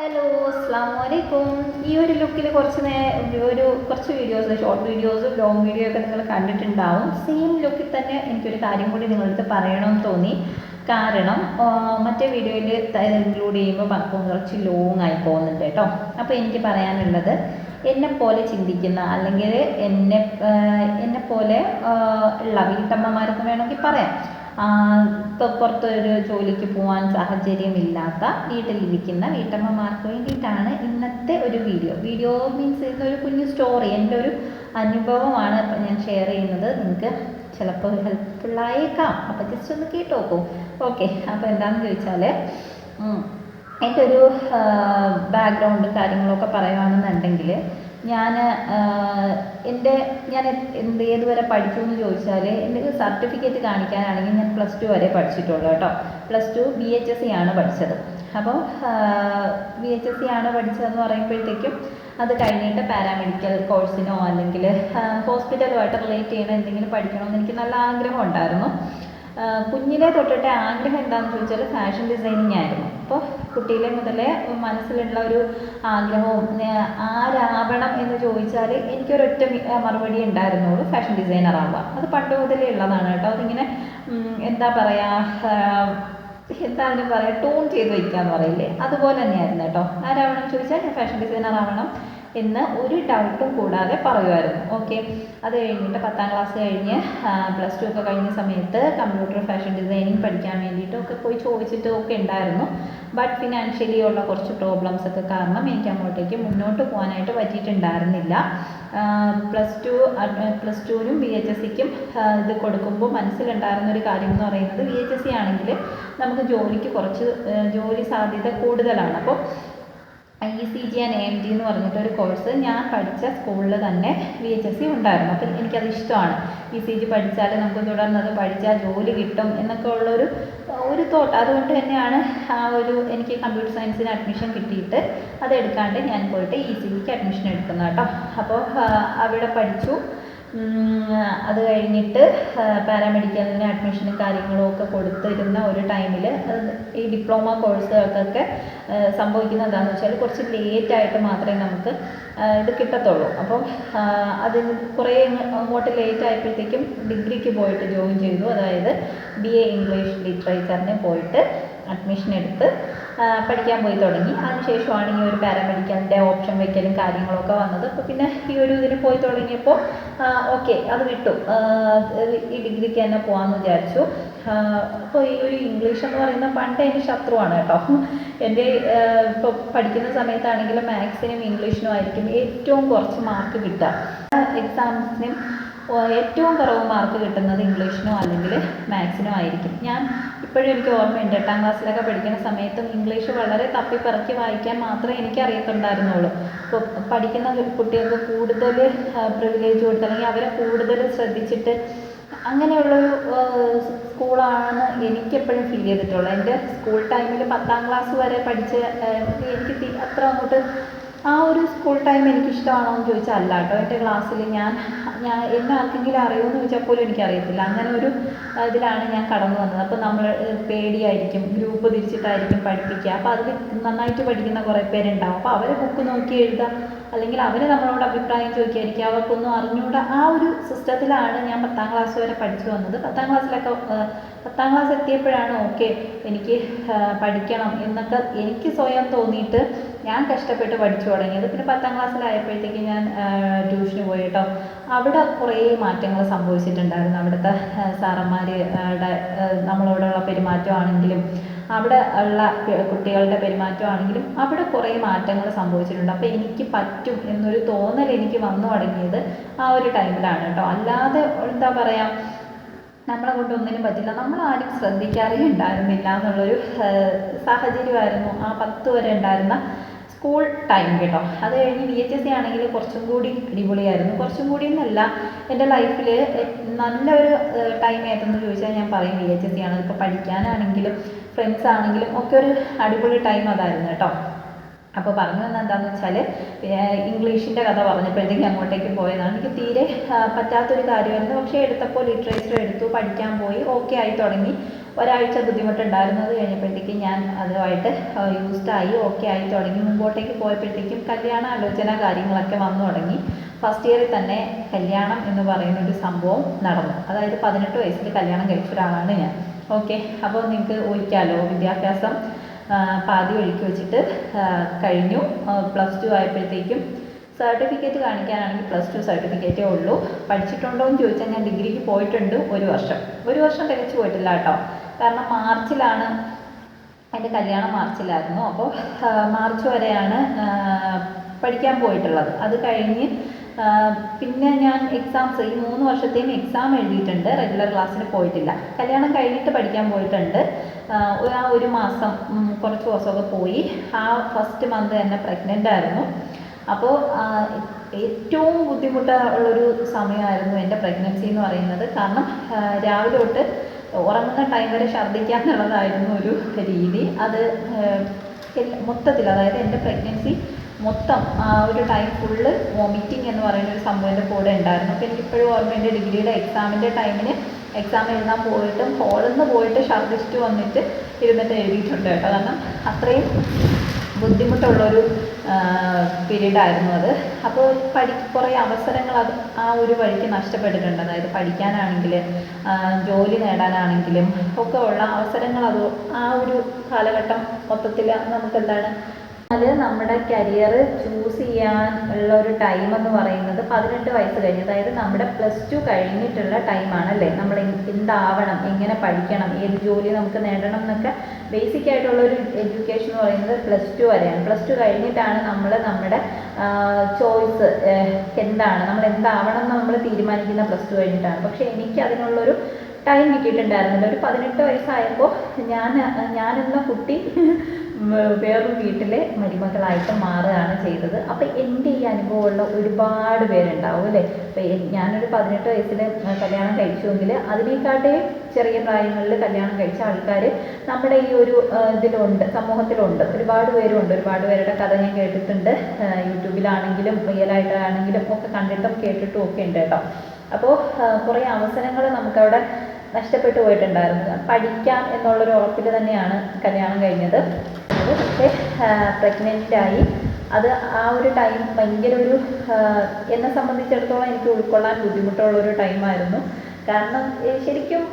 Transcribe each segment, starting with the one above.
Hello അസ്സാം വലൈക്കും ഈ ഒരു ലുക്കിൽ കുറച്ച് നേ ഒരു കുറച്ച് വീഡിയോസ് ഷോർട്ട് വീഡിയോസും ലോങ് വീഡിയോ ഒക്കെ നിങ്ങൾ കണ്ടിട്ടുണ്ടാവും. സെയിം ലുക്കിൽ തന്നെ എനിക്കൊരു കാര്യം കൂടി നിങ്ങളടുത്ത് പറയണമെന്ന് തോന്നി. കാരണം മറ്റേ വീഡിയോയിൽ ഇൻക്ലൂഡ് ചെയ്യുമ്പോൾ പക്കം കുറച്ച് ലോങ് ആയി പോകുന്നുണ്ട് കേട്ടോ. അപ്പോൾ എനിക്ക് പറയാനുള്ളത് എന്നെപ്പോലെ ചിന്തിക്കുന്ന അല്ലെങ്കിൽ എന്നെ എന്നെ എന്നെപ്പോലെ ഉള്ള വീട്ടമ്മമാരെന്ന് വേണമെങ്കിൽ പറയാം. ഇപ്പോൾ പുറത്തൊരു ജോലിക്ക് പോകാൻ സാഹചര്യമില്ലാത്ത വീട്ടിലിരിക്കുന്ന വീട്ടമ്മമാർക്ക് വേണ്ടിയിട്ടാണ് ഇന്നത്തെ ഒരു വീഡിയോ. വീഡിയോ മീൻസ് ഇതൊരു കുഞ്ഞു സ്റ്റോറി എന്റെ ഒരു അനുഭവമാണ് ഇപ്പം ഞാൻ ഷെയർ ചെയ്യുന്നത്. നിങ്ങൾക്ക് ചിലപ്പോൾ ഹെൽപ്ഫുള്ളായേക്കാം അപ്പോൾ ജസ്റ്റ് ഒന്ന് കേട്ടോക്കോ ഓക്കെ അപ്പോൾ എന്താണെന്ന് ചോദിച്ചാൽ എന്റെ ഒരു ബാക്ക്ഗ്രൗണ്ട് കാര്യങ്ങളൊക്കെ പറയുകയാണെന്നുണ്ടെങ്കിൽ ഞാൻ എന്റെ ഞാൻ എന്ത് ഏതുവരെ പഠിച്ചു എന്ന് ചോദിച്ചാൽ എന്റെ സർട്ടിഫിക്കറ്റ് കാണിക്കാനാണെങ്കിൽ ഞാൻ പ്ലസ് ടു വരെ പഠിച്ചിട്ടുള്ളൂ കേട്ടോ. Plus two B H S C ആണ് പഠിച്ചത്. അപ്പോൾ ബി എച്ച് എസ് സി ആണ് പഠിച്ചതെന്ന് പറയുമ്പോഴത്തേക്കും അത് കഴിഞ്ഞിട്ട് പാരാമെഡിക്കൽ കോഴ്സിനോ അല്ലെങ്കിൽ ഹോസ്പിറ്റലുമായിട്ട് റിലേറ്റ് ചെയ്യണ എന്തെങ്കിലും പഠിക്കണമെന്ന് എനിക്ക് നല്ല ആഗ്രഹം ഉണ്ടായിരുന്നു. കുഞ്ഞിനെ തൊട്ടിട്ട് ആഗ്രഹം എന്താണെന്ന് ചോദിച്ചാൽ ഫാഷൻ ഡിസൈനിങ് ആയിരുന്നു. അപ്പോൾ കുട്ടിയിലെ മുതലേ മനസ്സിലുള്ള ഒരു ആഗ്രഹവും ആരാവണം എന്ന് ചോദിച്ചാൽ എനിക്കൊരൊറ്റ മറുപടി ഉണ്ടായിരുന്നുള്ളൂ ഫാഷൻ ഡിസൈനർ ആവുക. അത് പണ്ട് മുതലേ ഉള്ളതാണ് കേട്ടോ. അതിങ്ങനെ എന്താ പറയാ എന്താ അതിന് പറയുക ടൂൺ ചെയ്ത് വയ്ക്കുക എന്ന് പറയില്ലേ? അതുപോലെ തന്നെയായിരുന്നു കേട്ടോ. ആരാവണം ചോദിച്ചാൽ ഫാഷൻ ഡിസൈനർ ആവണം. എന്ന് ഒരു ഡൗട്ടും കൂടാതെ പറയുമായിരുന്നു. ഓക്കെ അത് കഴിഞ്ഞിട്ട് പത്താം ക്ലാസ് കഴിഞ്ഞ് പ്ലസ് ടു ഒക്കെ കഴിഞ്ഞ സമയത്ത് കമ്പ്യൂട്ടർ ഫാഷൻ ഡിസൈനിങ് പഠിക്കാൻ വേണ്ടിയിട്ടും ഒക്കെ പോയി ചോദിച്ചിട്ട് ഒക്കെ ഉണ്ടായിരുന്നു. ബട്ട് ഫിനാൻഷ്യലി ഉള്ള കുറച്ച് പ്രോബ്ലംസ് ഒക്കെ കാരണം എനിക്ക് അങ്ങോട്ടേക്ക് മുന്നോട്ട് പോകാനായിട്ട് പറ്റിയിട്ടുണ്ടായിരുന്നില്ല. പ്ലസ് ടു പ്ലസ് ടുവിനും ബി എച്ച് എസ് സിക്കും ഇത് കൊടുക്കുമ്പോൾ മനസ്സിലുണ്ടായിരുന്ന ഒരു കാര്യം എന്ന് പറയുന്നത് ബി എച്ച് എസ് സി ആണെങ്കിൽ നമുക്ക് ജോലിക്ക് കുറച്ച് ജോലി സാധ്യത കൂടുതലാണ്. അപ്പോൾ I C G and M G എന്ന് പറഞ്ഞിട്ട് ഒരു കോഴ്സ് ഞാൻ പഠിച്ച സ്കൂളിൽ തന്നെ വി എച്ച് എസ് സി ഉണ്ടായിരുന്നു. അപ്പം എനിക്കത് ഇഷ്ടമാണ്. ഇ സി ജി പഠിച്ചാൽ നമുക്ക് തുടർന്നത് പഠിച്ചാൽ ജോലി കിട്ടും എന്നൊക്കെ ഉള്ളൊരു ഒരു തോട്ട് അതുകൊണ്ട് തന്നെയാണ് ആ ഒരു എനിക്ക് കമ്പ്യൂട്ടർ സയൻസിന് അഡ്മിഷൻ കിട്ടിയിട്ട് അത് എടുക്കാണ്ട് ഞാൻ പോയിട്ട് ഇ സി ജിക്ക് അഡ്മിഷൻ എടുക്കുന്നത് കേട്ടോ. അപ്പോൾ അവിടെ പഠിച്ചു. അത് കഴിഞ്ഞിട്ട് പാരാമെഡിക്കലിന് അഡ്മിഷനും കാര്യങ്ങളും ഒക്കെ കൊടുത്തിരുന്ന ഒരു ടൈമിൽ ഈ ഡിപ്ലോമ കോഴ്സുകൾക്കൊക്കെ സംഭവിക്കുന്നത് എന്താണെന്ന് വെച്ചാൽ കുറച്ച് ലേറ്റ് ആയിട്ട് മാത്രമേ നമുക്ക് ഇത് കിട്ടത്തുള്ളൂ. അപ്പം അതിന് കുറേ അങ്ങ് അങ്ങോട്ട് ലേറ്റ് ആയപ്പോഴത്തേക്കും ഡിഗ്രിക്ക് പോയിട്ട് ജോയിൻ ചെയ്തു. അതായത് ബി എ ഇംഗ്ലീഷ് ലിറ്ററേച്ചറിന് പോയിട്ട് അഡ്മിഷൻ എടുത്ത് പഠിക്കാൻ പോയി തുടങ്ങി. അതിനുശേഷമാണ് ഈ ഒരു പാരാമെഡിക്കലിന്റെ ഓപ്ഷൻ വയ്ക്കലും കാര്യങ്ങളൊക്കെ വന്നത്. അപ്പോൾ പിന്നെ ഈ ഒരു ഇതിന് പോയി തുടങ്ങിയപ്പോൾ ഓക്കെ അത് വിട്ടു. ഈ ഡിഗ്രിക്ക് തന്നെ പോകാമെന്ന് വിചാരിച്ചു. അപ്പോൾ ഈ ഒരു ഇംഗ്ലീഷ് എന്ന് പറയുന്ന പണ്ട് എന്റെ ശത്രുവാണ് കേട്ടോ. എന്റെ ഇപ്പോൾ പഠിക്കുന്ന സമയത്താണെങ്കിലും മാത്സിനും ഇംഗ്ലീഷിനും ആയിരിക്കും ഏറ്റവും കുറച്ച് മാർക്ക് കിട്ടുക. എക്സാംസിനും ഏറ്റവും കുറവ് മാർക്ക് കിട്ടുന്നത് ഇംഗ്ലീഷിനോ അല്ലെങ്കിൽ മാത്സിനോ ആയിരിക്കും. ഞാൻ ഇപ്പോഴും എനിക്ക് ഓർമ്മയുണ്ട് എട്ടാം ക്ലാസ്സിലൊക്കെ പഠിക്കുന്ന സമയത്തും ഇംഗ്ലീഷ് വളരെ തപ്പിപ്പറക്കി വായിക്കാൻ മാത്രമേ എനിക്ക് അറിയത്തുണ്ടായിരുന്നുള്ളൂ ഇപ്പോൾ പഠിക്കുന്ന കുട്ടികൾക്ക് കൂടുതൽ പ്രിവിലേജ് കൊടുത്ത് അല്ലെങ്കിൽ അവരെ കൂടുതൽ ശ്രദ്ധിച്ചിട്ട് അങ്ങനെയുള്ളൊരു സ്കൂളാണ് എനിക്കെപ്പോഴും ഫീൽ ചെയ്തിട്ടുള്ളത്. എന്റെ സ്കൂൾ ടൈമിൽ പത്താം ക്ലാസ് വരെ പഠിച്ച് എനിക്ക് അത്ര അങ്ങോട്ട് ആ ഒരു സ്കൂൾ ടൈം എനിക്കിഷ്ടമാണോ എന്ന് ചോദിച്ചാൽ അല്ല കേട്ടോ എന്റെ ക്ലാസ്സിൽ ഞാൻ ഞാൻ എന്നെ ആർക്കെങ്കിലും അറിയുമോ എന്ന് ചോദിച്ചാൽ പോലും എനിക്കറിയത്തില്ല. അങ്ങനെ ഒരു ഇതിലാണ് ഞാൻ കടന്നു വന്നത്. അപ്പോൾ നമ്മൾ പേടിയായിരിക്കും. ഗ്രൂപ്പ് തിരിച്ചിട്ടായിരിക്കും പഠിപ്പിക്കുക. അപ്പോൾ അതിൽ നന്നായിട്ട് പഠിക്കുന്ന കുറേ പേരുണ്ടാവും. അപ്പോൾ അവരെ ബുക്ക് നോക്കി എഴുതുക അല്ലെങ്കിൽ അവർ നമ്മളോട് അഭിപ്രായം ചോദിക്കായിരിക്കും അവർക്കൊന്നും അറിഞ്ഞുകൂടാ ആ ഒരു സിസ്റ്റത്തിലാണ് ഞാൻ പത്താം ക്ലാസ് വരെ പഠിച്ചു വന്നത്. പത്താം ക്ലാസ്സിലൊക്കെ പത്താം ക്ലാസ് എത്തിയപ്പോഴാണ് ഓക്കെ എനിക്ക് പഠിക്കണം എന്നൊക്കെ എനിക്ക് സ്വയം തോന്നിയിട്ട് ഞാൻ കഷ്ടപ്പെട്ട് പഠിച്ചു തുടങ്ങിയത്. പിന്നെ പത്താം ക്ലാസ്സിലായപ്പോഴത്തേക്ക് ഞാൻ ട്യൂഷന് പോയി കേട്ടോ. അവിടെ കുറേ മാറ്റങ്ങൾ സംഭവിച്ചിട്ടുണ്ടായിരുന്നു. അവിടുത്തെ സാറന്മാരുടെ നമ്മളോടുള്ള പെരുമാറ്റമാണെങ്കിലും അവിടെ ഉള്ള കുട്ടികളുടെ പെരുമാറ്റമാണെങ്കിലും അവിടെ കുറേ മാറ്റങ്ങൾ സംഭവിച്ചിട്ടുണ്ട്. അപ്പോൾ എനിക്ക് പറ്റും എന്നൊരു തോന്നൽ എനിക്ക് വന്നു തുടങ്ങിയത് ആ ഒരു ടൈമിലാണ് കേട്ടോ. അല്ലാതെ എന്താ പറയാ നമ്മളെ കൊണ്ട് ഒന്നിനും പറ്റില്ല. നമ്മൾ ആരും ശ്രദ്ധിക്കാറേ ഉണ്ടായിരുന്നില്ല എന്നുള്ളൊരു സാഹചര്യമായിരുന്നു ആ പത്ത് വരെ ഉണ്ടായിരുന്ന സ്കൂൾ ടൈം കേട്ടോ. അത് കഴിഞ്ഞ് വി എച്ച് എസ് സി ആണെങ്കിൽ കുറച്ചും കൂടി അടിപൊളിയായിരുന്നു. കുറച്ചും കൂടി എന്നല്ല എന്റെ ലൈഫിൽ നല്ലൊരു ടൈം ഏതെന്ന് ചോദിച്ചാൽ ഞാൻ പറയും വി എച്ച് എസ് സി ആണ് ഇപ്പോൾ പഠിക്കാനാണെങ്കിലും ഫ്രണ്ട്സ് ആണെങ്കിലും ഒക്കെ ഒരു അടിപൊളി ടൈം അതായിരുന്നു കേട്ടോ. അപ്പോൾ പറഞ്ഞു വന്നത് എന്താണെന്ന് വെച്ചാൽ ഇംഗ്ലീഷിന്റെ കഥ പറഞ്ഞപ്പോഴത്തേക്ക് അങ്ങോട്ടേക്ക് പോയതാണ്. എനിക്ക് തീരെ പറ്റാത്തൊരു കാര്യമായിരുന്നു. പക്ഷേ എടുത്തപ്പോൾ ലിറ്ററേച്ചർ എടുത്തു പഠിക്കാൻ പോയി ഓക്കെ ആയി തുടങ്ങി. ഒരാഴ്ച ബുദ്ധിമുട്ടുണ്ടായിരുന്നു. അത് കഴിഞ്ഞപ്പോഴത്തേക്കും ഞാൻ അതുമായിട്ട് യൂസ്ഡ് ആയി ഓക്കെ ആയി തുടങ്ങി. മുമ്പോട്ടേക്ക് പോയപ്പോഴത്തേക്കും കല്യാണ ആലോചന കാര്യങ്ങളൊക്കെ വന്നു തുടങ്ങി. ഫസ്റ്റ് ഇയറിൽ തന്നെ കല്യാണം എന്ന് പറയുന്ന ഒരു സംഭവം നടന്നു. അതായത് പതിനെട്ട് വയസ്സിൽ കല്യാണം കഴിച്ച ഒരാളാണ് ഞാൻ. ഓക്കെ അപ്പോൾ നിങ്ങൾക്ക് ഊഹിക്കാമല്ലോ വിദ്യാഭ്യാസം പാതി ഒഴുക്കി വെച്ചിട്ട് കഴിഞ്ഞു. പ്ലസ് ടു ആയപ്പോഴത്തേക്കും സർട്ടിഫിക്കറ്റ് കാണിക്കാനാണെങ്കിൽ പ്ലസ് ടു സർട്ടിഫിക്കറ്റേ ഉള്ളൂ. പഠിച്ചിട്ടുണ്ടോ എന്ന് ചോദിച്ചാൽ ഞാൻ ഡിഗ്രിക്ക് പോയിട്ടുണ്ട് ഒരു വർഷം. ഒരു വർഷം തികച്ചു പോയിട്ടില്ല കേട്ടോ. കാരണം മാർച്ചിലാണ് എന്റെ കല്യാണം മാർച്ചിലായിരുന്നു. അപ്പോൾ മാർച്ച് വരെയാണ് പഠിക്കാൻ പോയിട്ടുള്ളത്. അത് കഴിഞ്ഞ് പിന്നെ ഞാൻ എക്സാംസ് ഈ മൂന്ന് വർഷത്തെയും എക്സാം എഴുതിയിട്ടുണ്ട്. റെഗുലർ ക്ലാസ്സിന് പോയിട്ടില്ല. കല്യാണം കഴിഞ്ഞിട്ട് പഠിക്കാൻ പോയിട്ടുണ്ട്. ആ, ഒരു- മാസം കുറച്ച് ദിവസമൊക്കെ പോയി. ആ ഫസ്റ്റ് മന്ത് തന്നെ പ്രഗ്നന്റ് ആയിരുന്നു. അപ്പോൾ ഏറ്റവും ബുദ്ധിമുട്ട് ഉള്ളൊരു സമയമായിരുന്നു എന്റെ പ്രഗ്നൻസി എന്ന് പറയുന്നത്. കാരണം രാവിലെ തൊട്ട് ഉറങ്ങുന്ന ടൈം വരെ ഛർദ്ദിക്കുക എന്നുള്ളതായിരുന്നു ഒരു രീതി. അത് മൊത്തത്തിൽ അതായത് എന്റെ പ്രഗ്നൻസി മൊത്തം ആ ഒരു ടൈം ഫുള്ള് വോമിറ്റിംഗ് എന്ന് പറയുന്ന ഒരു സംഭവം എന്റെ കൂടെ ഉണ്ടായിരുന്നു. അപ്പോൾ എനിക്കിപ്പോഴും ഓർമ്മയുണ്ട് ഡിഗ്രിയുടെ എക്സാമിന്റെ ടൈമിന് എക്സാം എഴുതാൻ പോയിട്ടും ഹോളിൽ നിന്ന് പോയിട്ട് ഛർദ്ദിച്ചിട്ട് വന്നിട്ട് ഇരുന്നിട്ട് എഴുതിയിട്ടുണ്ട് കേട്ടോ. കാരണം അത്രയും ബുദ്ധിമുട്ടുള്ളൊരു പീരീഡ് ആയിരുന്നു അത്. അപ്പോൾ പഠി കുറേ അവസരങ്ങൾ അത് ആ ഒരു വഴിക്ക് നഷ്ടപ്പെട്ടിട്ടുണ്ട്. അതായത് പഠിക്കാനാണെങ്കിൽ ജോലി നേടാനാണെങ്കിലും ഒക്കെ ഉള്ള അവസരങ്ങൾ അത് ആ ഒരു കാലഘട്ടം മൊത്തത്തിൽ നമുക്ക് എന്താണ് അത് നമ്മുടെ കരിയർ ചൂസ് ചെയ്യാൻ ഉള്ള ഒരു ടൈം എന്ന് പറയുന്നത് പതിനെട്ട് വയസ്സ് കഴിഞ്ഞ്. അതായത് നമ്മുടെ പ്ലസ് ടു കഴിഞ്ഞിട്ടുള്ള ടൈമാണ് അല്ലേ നമ്മൾ എന്താവണം? എങ്ങനെ പഠിക്കണം? ഏത് ജോലി നമുക്ക് നേടണം എന്നൊക്കെ ബേസിക് ആയിട്ടുള്ള ഒരു എഡ്യൂക്കേഷൻ എന്ന് പറയുന്നത് പ്ലസ് ടു വരെയാണ്. പ്ലസ് ടു കഴിഞ്ഞിട്ടാണ് നമ്മൾ നമ്മുടെ ചോയ്സ് എന്താണ്? നമ്മൾ എന്താവണം എന്ന് നമ്മൾ തീരുമാനിക്കുന്ന പ്ലസ് ടു കഴിഞ്ഞിട്ടാണ്. പക്ഷേ എനിക്ക് അതിനുള്ളൊരു ടൈം കിട്ടിയിട്ടുണ്ടായിരുന്നില്ല. ഒരു പതിനെട്ട് വയസ്സായപ്പോൾ ഞാൻ ഞാനെന്ന കുട്ടി വേറൊരു വീട്ടിലെ മരുമകളായിട്ട് മാറുകയാണ് ചെയ്തത്. അപ്പോൾ എന്റെ ഈ അനുഭവമുള്ള ഒരുപാട് പേരുണ്ടാവും അല്ലേ? അപ്പോൾ ഞാനൊരു പതിനെട്ട് വയസ്സിൽ കല്യാണം കഴിച്ചുവെങ്കിൽ അതിനെക്കാട്ടേ ചെറിയ പ്രായങ്ങളിൽ കല്യാണം കഴിച്ച ആൾക്കാർ നമ്മുടെ ഈ ഒരു ഇതിലുണ്ട് സമൂഹത്തിലുണ്ട്. ഒരുപാട് പേരുണ്ട്. ഒരുപാട് പേരുടെ കഥ ഞാൻ കേട്ടിട്ടുണ്ട്. യൂട്യൂബിലാണെങ്കിലും റിയലായിട്ടാണെങ്കിലും ഒക്കെ കണ്ടിട്ടും കേട്ടിട്ടും ഒക്കെ ഉണ്ട് കേട്ടോ. അപ്പോൾ കുറേ അവസരങ്ങൾ നമുക്കവിടെ നഷ്ടപ്പെട്ടു പോയിട്ടുണ്ടായിരുന്നു. പഠിക്കാം എന്നുള്ളൊരു ഉറപ്പിൽ തന്നെയാണ് കല്യാണം കഴിഞ്ഞത്. പക്ഷേ പ്രഗ്നന്റ് ആയി. അത് ആ ഒരു ടൈം ഭയങ്കര ഒരു എന്നെ സംബന്ധിച്ചിടത്തോളം എനിക്ക് ഉൾക്കൊള്ളാൻ ബുദ്ധിമുട്ടുള്ള ഒരു ടൈമായിരുന്നു കാരണം ശരിക്കും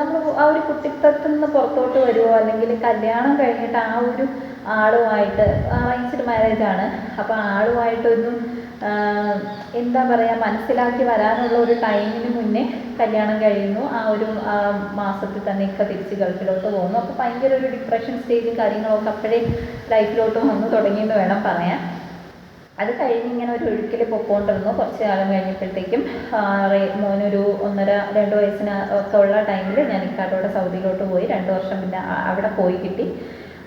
നമ്മൾ ആ ഒരു കുട്ടിത്തത്തിൽ നിന്ന് പുറത്തോട്ട് വരുമോ അല്ലെങ്കിൽ കല്യാണം കഴിഞ്ഞിട്ട് ആ ഒരു ആളുമായിട്ട് അറേഞ്ച്ഡ് മാരേജ് ആണ്. അപ്പോൾ ആളുമായിട്ടൊന്നും എന്താ പറയുക മനസ്സിലാക്കി വരാനുള്ള ഒരു ടൈമിന് മുന്നേ കല്യാണം കഴിയുന്നു. ആ ഒരു മാസത്തിൽ തന്നെ ഒക്കെ തിരിച്ച് ഗൾഫിലോട്ട് പോകുന്നു. അപ്പോൾ ഭയങ്കര ഒരു ഡിപ്രഷൻ സ്റ്റേജും കാര്യങ്ങളൊക്കെ അപ്പോഴേ ലൈഫിലോട്ട് വന്നു തുടങ്ങിയെന്ന് വേണം പറയാൻ. അത് കഴിഞ്ഞ് ഇങ്ങനെ ഒരു ഒഴുക്കിൽ പൊക്കോണ്ടിരുന്നു. കുറച്ച് കാലം കഴിഞ്ഞപ്പോഴത്തേക്കും മോനൊരു ഒന്നര രണ്ട് വയസ്സിന് ഒക്കെ ഉള്ള ടൈമിൽ ഞാൻ ഇക്കാട്ടോടെ സൗദിയിലോട്ട് പോയി. രണ്ട് വർഷം പിന്നെ അവിടെ പോയി കിട്ടി.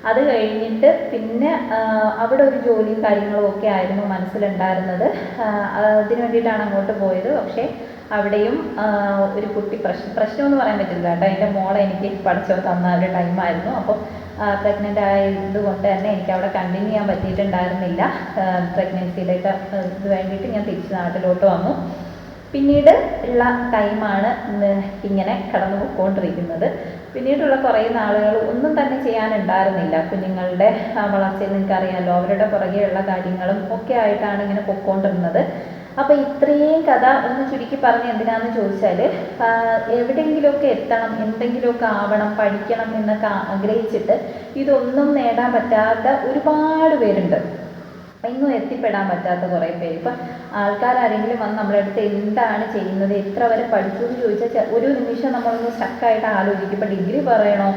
അത് കഴിഞ്ഞിട്ട് പിന്നെ അവിടെ ഒരു ജോലിയും കാര്യങ്ങളും ഒക്കെ ആയിരുന്നു മനസ്സിലുണ്ടായിരുന്നത്. അതിന് വേണ്ടിയിട്ടാണ് അങ്ങോട്ട് പോയത്. പക്ഷേ അവിടെയും ഒരു കുട്ടി പ്രശ്നം പ്രശ്നം എന്ന് പറയാൻ പറ്റില്ല കേട്ടോ. എന്റെ മോളെ എനിക്ക് പഠിച്ചോ തന്ന ഒരു ടൈമായിരുന്നു അപ്പോൾ പ്രഗ്നന്റ് ആയതുകൊണ്ട് തന്നെ എനിക്ക് അവിടെ കണ്ടിന്യൂ ചെയ്യാൻ പറ്റിയിട്ടുണ്ടായിരുന്നില്ല. പ്രഗ്നൻസിയിലേക്ക് ഇത് വേണ്ടിയിട്ട് ഞാൻ തിരിച്ച് നാട്ടിലോട്ട് വന്നു. പിന്നീട് ഉള്ള ടൈമാണ് ഇങ്ങനെ കടന്നു പോയിക്കൊണ്ടിരിക്കുന്നത് പിന്നീടുള്ള കുറേ നാളുകൾ ഒന്നും തന്നെ ചെയ്യാനുണ്ടായിരുന്നില്ല. കുഞ്ഞുങ്ങളുടെ വളർച്ചയിൽ നിങ്ങൾക്കറിയാമല്ലോ അവരുടെ പുറകെയുള്ള കാര്യങ്ങളും ഒക്കെ ആയിട്ടാണ് ഇങ്ങനെ പൊയ്ക്കൊണ്ടിരുന്നത് അപ്പോൾ ഇത്രയും കഥ ഒന്ന് ചുരുക്കി പറഞ്ഞ് എന്തിനാന്ന് ചോദിച്ചാൽ എവിടെയെങ്കിലുമൊക്കെ എത്തണം എന്തെങ്കിലുമൊക്കെ ആവണം പഠിക്കണം എന്നൊക്കെ ആഗ്രഹിച്ചിട്ട് ഇതൊന്നും നേടാൻ പറ്റാത്ത ഒരുപാട് പേരുണ്ട്. ഇന്നും എത്തിപ്പെടാൻ പറ്റാത്ത കുറേ പേര്. ഇപ്പം ആൾക്കാരാരെങ്കിലും വന്ന് നമ്മുടെ അടുത്ത് എന്താണ് ചെയ്യുന്നത് എത്ര വരെ പഠിച്ചു എന്ന് ചോദിച്ചാൽ ഒരു നിമിഷം നമ്മളൊന്ന് സ്റ്റക്കായിട്ട് ആലോചിക്കും ഇപ്പം ഡിഗ്രി പറയണോ?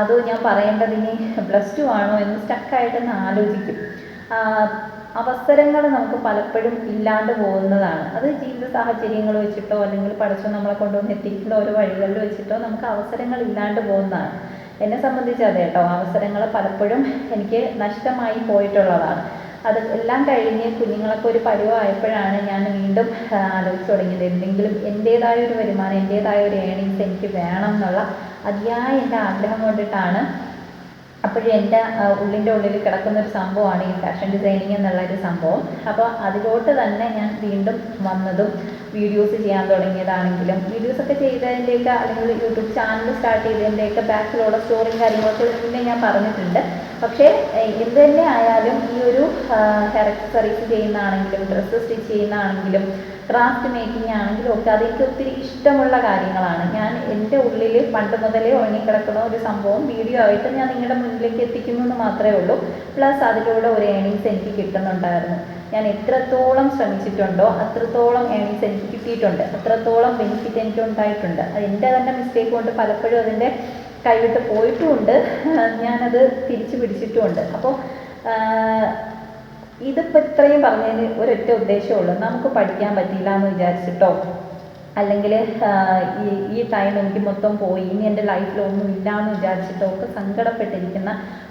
അതോ ഞാൻ പറയേണ്ടത് ഇനി പ്ലസ് ടു ആണോ എന്ന് സ്റ്റക്കായിട്ടൊന്ന് ആലോചിക്കും. അവസരങ്ങൾ നമുക്ക് പലപ്പോഴും ഇല്ലാണ്ട് പോകുന്നതാണ്. അത് ജീവിത സാഹചര്യങ്ങൾ വെച്ചിട്ടോ അല്ലെങ്കിൽ പഠിച്ചോ നമ്മളെ കൊണ്ടുവന്ന് എത്തിക്കുന്ന ഓരോ വഴികളിൽ വെച്ചിട്ടോ നമുക്ക് അവസരങ്ങൾ ഇല്ലാണ്ട് പോകുന്നതാണ്. എന്നെ സംബന്ധിച്ച് അതെ കേട്ടോ അവസരങ്ങൾ പലപ്പോഴും എനിക്ക് നഷ്ടമായി പോയിട്ടുള്ളതാണ്. അത് എല്ലാം കഴിഞ്ഞ് കുഞ്ഞുങ്ങളൊക്കെ ഒരു പരുവമായപ്പോഴാണ് ഞാൻ വീണ്ടും ആലോചിച്ച് തുടങ്ങിയത്. എന്തെങ്കിലും എന്റേതായ ഒരു വരുമാനം എന്റേതായ ഒരു ഏണിങ്സ് എനിക്ക് വേണം എന്നുള്ള അതിയായ എന്റെ ആഗ്രഹം കൊണ്ടിട്ടാണ് അപ്പോഴും എന്റെ ഉള്ളിന്റെ ഉള്ളിൽ കിടക്കുന്ന ഒരു സംഭവമാണ് ഈ ഫാഷൻ ഡിസൈനിങ് എന്നുള്ള ഒരു സംഭവം. അപ്പോൾ അതിലോട്ട് തന്നെ ഞാൻ വീണ്ടും വന്നതും വീഡിയോസ് ചെയ്യാൻ തുടങ്ങിയതാണെങ്കിലും വീഡിയോസൊക്കെ ചെയ്തതിന്റെയൊക്കെ അല്ലെങ്കിൽ യൂട്യൂബ് ചാനൽ സ്റ്റാർട്ട് ചെയ്തതിന്റെയൊക്കെ ബാക്കിലുള്ള സ്റ്റോറിയും കാര്യങ്ങളൊക്കെ മുന്നേ ഞാൻ പറഞ്ഞിട്ടുണ്ട്. പക്ഷേ എന്ത് തന്നെ ആയാലും ഈ ഒരു ഹെയർ അക്സസറീസ് ചെയ്യുന്നതാണെങ്കിലും ഡ്രസ്സ് സ്റ്റിച്ച് ചെയ്യുന്നതാണെങ്കിലും ക്രാഫ്റ്റ് മേക്കിംഗ് ആണെങ്കിലും ഒക്കെ അതെനിക്ക് ഒത്തിരി ഇഷ്ടമുള്ള കാര്യങ്ങളാണ്. ഞാൻ എന്റെ ഉള്ളിൽ പണ്ട് മുതലേ ഉറങ്ങിക്കിടക്കുന്ന ഒരു സംഭവം വീഡിയോ ആയിട്ട് ഞാൻ നിങ്ങളുടെ മുന്നിലേക്ക് എത്തിക്കുന്നു എന്ന് മാത്രമേ ഉള്ളൂ. പ്ലസ് അതിലൂടെ ഒരു ഏണിങ്സ് എനിക്ക് കിട്ടുന്നുണ്ടായിരുന്നു. ഞാൻ എത്രത്തോളം ശ്രമിച്ചിട്ടുണ്ടോ അത്രത്തോളം ഏണിങ്സ് എനിക്ക് കിട്ടിയിട്ടുണ്ട്. അത്രത്തോളം ബെനിഫിറ്റ് എനിക്ക് ഉണ്ടായിട്ടുണ്ട്. എന്റെ തന്നെ മിസ്റ്റേക്ക് കൊണ്ട് പലപ്പോഴും അതിന്റെ കൈവിട്ട് പോയിട്ടുമുണ്ട്. ഞാനത് തിരിച്ചു പിടിച്ചിട്ടുമുണ്ട്. അപ്പോൾ ഇതിപ്പോൾ ഇത്രയും പറഞ്ഞതിന് ഒരൊറ്റ ഉദ്ദേശമുള്ളൂ നമുക്ക് പഠിക്കാൻ പറ്റിയില്ല എന്ന് വിചാരിച്ചിട്ടോ? അല്ലെങ്കിൽ ഈ ഈ ടൈം എനിക്ക് മൊത്തം പോയി ഇനി എന്റെ ലൈഫിലൊന്നും ഇല്ല എന്ന് വിചാരിച്ചിട്ടോ? ഒക്കെ സങ്കടപ്പെട്ടിരിക്കുന്ന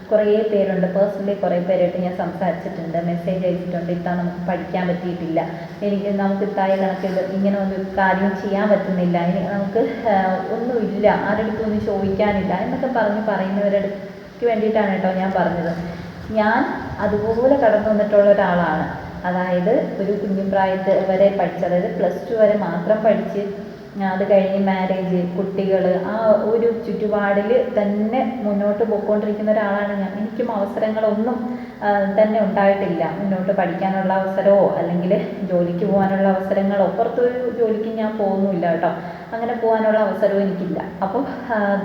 കുറേ പേരുണ്ട്. പേഴ്സണലി കുറേ പേരായിട്ട് ഞാൻ സംസാരിച്ചിട്ടുണ്ട്. മെസ്സേജ് അയച്ചിട്ടുണ്ട്. ഇത്താ നമുക്ക് പഠിക്കാൻ പറ്റിയിട്ടില്ല. എനിക്ക് നമുക്ക് ഇത്തായ കണക്കിൽ ഇങ്ങനെ ഒരു കാര്യം ചെയ്യാൻ പറ്റുന്നില്ല. ഇനി നമുക്ക് ഒന്നുമില്ല ആരുടെ അടുത്തും ഒന്നും ചോദിക്കാനില്ല എന്നൊക്കെ പറഞ്ഞ് പറയുന്നവരുടെ വേണ്ടിയിട്ടാണ് കേട്ടോ ഞാൻ പറഞ്ഞത്. ഞാൻ അതുപോലെ കടന്നു വന്നിട്ടുള്ള ഒരാളാണ്. അതായത് ഒരു കുഞ്ഞു പ്രായത്തിൽ വരെ പഠിച്ച് അതായത് പ്ലസ് ടു വരെ മാത്രം പഠിച്ച് അത് കഴിഞ്ഞ് മാരേജ് കുട്ടികൾ ആ ഒരു ചുറ്റുപാടിൽ തന്നെ മുന്നോട്ട് പോയിക്കൊണ്ടിരിക്കുന്ന ഒരാളാണ് ഞാൻ. എനിക്കും അവസരങ്ങളൊന്നും തന്നെ ഉണ്ടായിട്ടില്ല. മുന്നോട്ട് പഠിക്കാനുള്ള അവസരമോ അല്ലെങ്കിൽ ജോലിക്ക് പോകാനുള്ള അവസരങ്ങളോ പുറത്തൊരു ജോലിക്ക് ഞാൻ പോകുന്നില്ല കേട്ടോ. അങ്ങനെ പോകാനുള്ള അവസരവും എനിക്കില്ല. അപ്പോൾ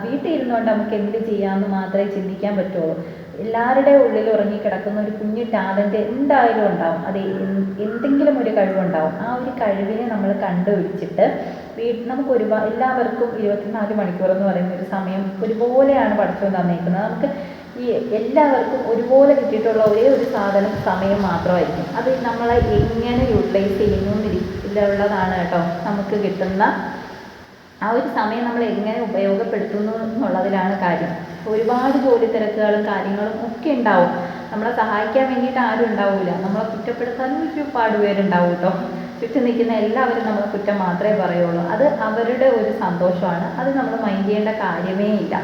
വീട്ടിൽ ഇരുന്നുകൊണ്ട് നമുക്ക് എന്ത് ചെയ്യാമെന്ന് മാത്രമേ ചിന്തിക്കാൻ പറ്റുള്ളൂ. എല്ലാവരുടെ ഉള്ളിൽ ഉറങ്ങിക്കിടക്കുന്ന ഒരു കുഞ്ഞു ടാലന്റ് എന്തായാലും ഉണ്ടാവും. അത് എന്തെങ്കിലും ഒരു കഴിവുണ്ടാവും. ആ ഒരു കഴിവിനെ നമ്മൾ കണ്ടുപിടിച്ചിട്ട് വീ നമുക്ക് ഒരുപാട് എല്ലാവർക്കും ഇരുപത്തിനാല് മണിക്കൂർ എന്ന് പറയുന്ന ഒരു സമയം ഒരുപോലെയാണ് പഠിച്ചു തന്നേക്കുന്നത് നമുക്ക് ഈ എല്ലാവർക്കും ഒരുപോലെ കിട്ടിയിട്ടുള്ള ഒരേ ഒരു സാധനം സമയം മാത്രമായിരിക്കും. അത് നമ്മൾ എങ്ങനെ യൂട്ടിലൈസ് ചെയ്യുന്നു ഉള്ളതാണ് കേട്ടോ നമുക്ക് കിട്ടുന്ന ആ ഒരു സമയം നമ്മൾ എങ്ങനെ ഉപയോഗപ്പെടുത്തുന്നു എന്നുള്ളതിലാണ് കാര്യം. ഒരുപാട് ജോലി തിരക്കുകളും കാര്യങ്ങളും ഒക്കെ ഉണ്ടാവും. നമ്മളെ സഹായിക്കാൻ വേണ്ടിയിട്ട് ആരും ഉണ്ടാവില്ല നമ്മളെ കുറ്റപ്പെടുത്താനും ഒരുപാട് പേരുണ്ടാവും കേട്ടോ. ചുറ്റും നിൽക്കുന്ന എല്ലാവരും നമ്മളെ കുറ്റം മാത്രമേ പറയുള്ളൂ. അത് അവരുടെ ഒരു സന്തോഷമാണ്. അത് നമ്മൾ മൈൻഡ് ചെയ്യേണ്ട കാര്യമേ ഇല്ല.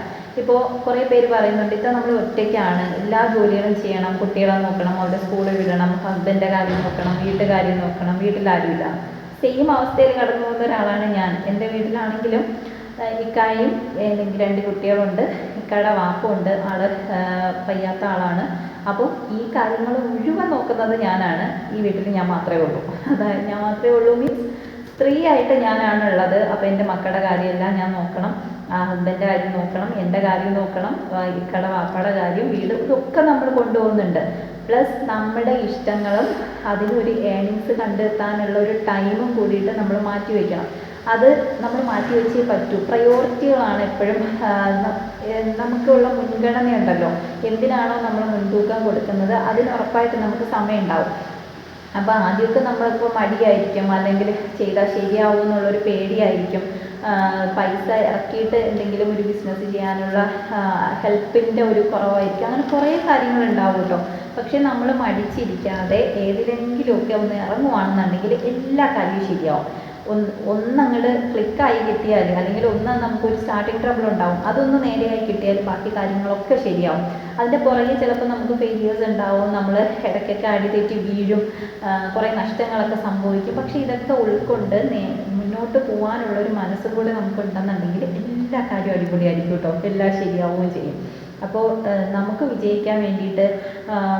ഇപ്പോൾ കുറേ പേര് പറയുന്നുണ്ട് ഇത്ര നമ്മൾ ഒറ്റയ്ക്കാണ്. എല്ലാ ജോലികളും ചെയ്യണം കുട്ടികളെ നോക്കണം അവരുടെ സ്കൂളിൽ വിടണം ഹസ്ബൻഡിന്റെ കാര്യം നോക്കണം വീട്ടുകാര്യം നോക്കണം വീട്ടിലാരുമില്ല സെയിം അവസ്ഥയിൽ കടന്നു പോകുന്ന ഒരാളാണ് ഞാൻ. എന്റെ വീട്ടിലാണെങ്കിലും എനിക്കായും എനിക്ക് രണ്ട് കുട്ടികളുണ്ട്. ഇക്കയുടെ വാപ്പുണ്ട് ആൾ പയ്യാത്ത ആളാണ്. അപ്പോൾ ഈ കാര്യങ്ങൾ മുഴുവൻ നോക്കുന്നത് ഞാനാണ്. ഈ വീട്ടിൽ ഞാൻ മാത്രമേ ഉള്ളൂ. അതായത് ഞാൻ മാത്രമേ ഉള്ളൂ മീൻസ് സ്ത്രീ ആയിട്ട് ഞാനാണ് ഉള്ളത്. അപ്പോൾ എന്റെ മക്കളുടെ കാര്യമെല്ലാം ഞാൻ നോക്കണം. ഹസ്ബൻഡിന്റെ കാര്യം നോക്കണം. എന്റെ കാര്യം നോക്കണം. ഇക്കട വാപ്പയുടെ കാര്യം വീട് ഇതൊക്കെ നമ്മൾ കൊണ്ടുപോകുന്നുണ്ട്. പ്ലസ് നമ്മുടെ ഇഷ്ടങ്ങളും അതിനൊരു ഏണിങ്സ് കണ്ടെത്താനുള്ള ഒരു ടൈമും കൂടിയിട്ട് നമ്മൾ മാറ്റി വയ്ക്കണം. അത് നമ്മൾ മാറ്റി വെച്ചേ പറ്റൂ. പ്രയോറിറ്റികളാണ് എപ്പോഴും നമുക്കുള്ള മുൻഗണനയുണ്ടല്ലോ. എന്തിനാണോ നമ്മൾ മുൻതൂക്കം കൊടുക്കുന്നത്? അതിന് ഉറപ്പായിട്ട് നമുക്ക് സമയം ഉണ്ടാവും അപ്പോൾ ആദ്യമൊക്കെ നമ്മളിപ്പോൾ മടിയായിരിക്കും അല്ലെങ്കിൽ ചെയ്താൽ ശരിയാവും എന്നുള്ളൊരു പേടിയായിരിക്കും. പൈസ ഇറക്കിയിട്ട് എന്തെങ്കിലും ഒരു ബിസിനസ് ചെയ്യാനുള്ള ഹെൽപ്പിന്റെ ഒരു കുറവായിരിക്കും. അങ്ങനെ കുറേ കാര്യങ്ങളുണ്ടാവും കേട്ടോ പക്ഷെ നമ്മൾ മടിച്ചിരിക്കാതെ ഏതിലെങ്കിലുമൊക്കെ ഒന്ന് ഇറങ്ങുവാണെന്നുണ്ടെങ്കിൽ എല്ലാ കാര്യവും ശരിയാവും. ഒന്ന് ഒന്നങ്ങോട്ട് ക്ലിക്കായി കിട്ടിയാൽ അല്ലെങ്കിൽ ഒന്ന് നമുക്കൊരു സ്റ്റാർട്ടിങ് ട്രബിൾ ഉണ്ടാവും അതൊന്ന് നേരെയായി കിട്ടിയാൽ ബാക്കി കാര്യങ്ങളൊക്കെ ശരിയാവും. അതിന്റെ പുറകെ ചിലപ്പോൾ നമുക്ക് ഫെയിലിയേഴ്സ് ഉണ്ടാവും നമ്മൾ ഇടയ്ക്കൊക്കെ അടിതെറ്റി വീഴും കുറേ നഷ്ടങ്ങളൊക്കെ സംഭവിക്കും. പക്ഷേ ഇതൊക്കെ ഉൾക്കൊണ്ട് മുന്നോട്ട് പോകാനുള്ള ഒരു മനസ്സും നമുക്ക് ഉണ്ടെന്നുണ്ടെങ്കിൽ എല്ലാ കാര്യവും അടിപൊളിയായിരിക്കും കേട്ടോ. എല്ലാം ശരിയാവുകയും ചെയ്യും. അപ്പോൾ നമുക്ക് വിജയിക്കാൻ വേണ്ടിയിട്ട്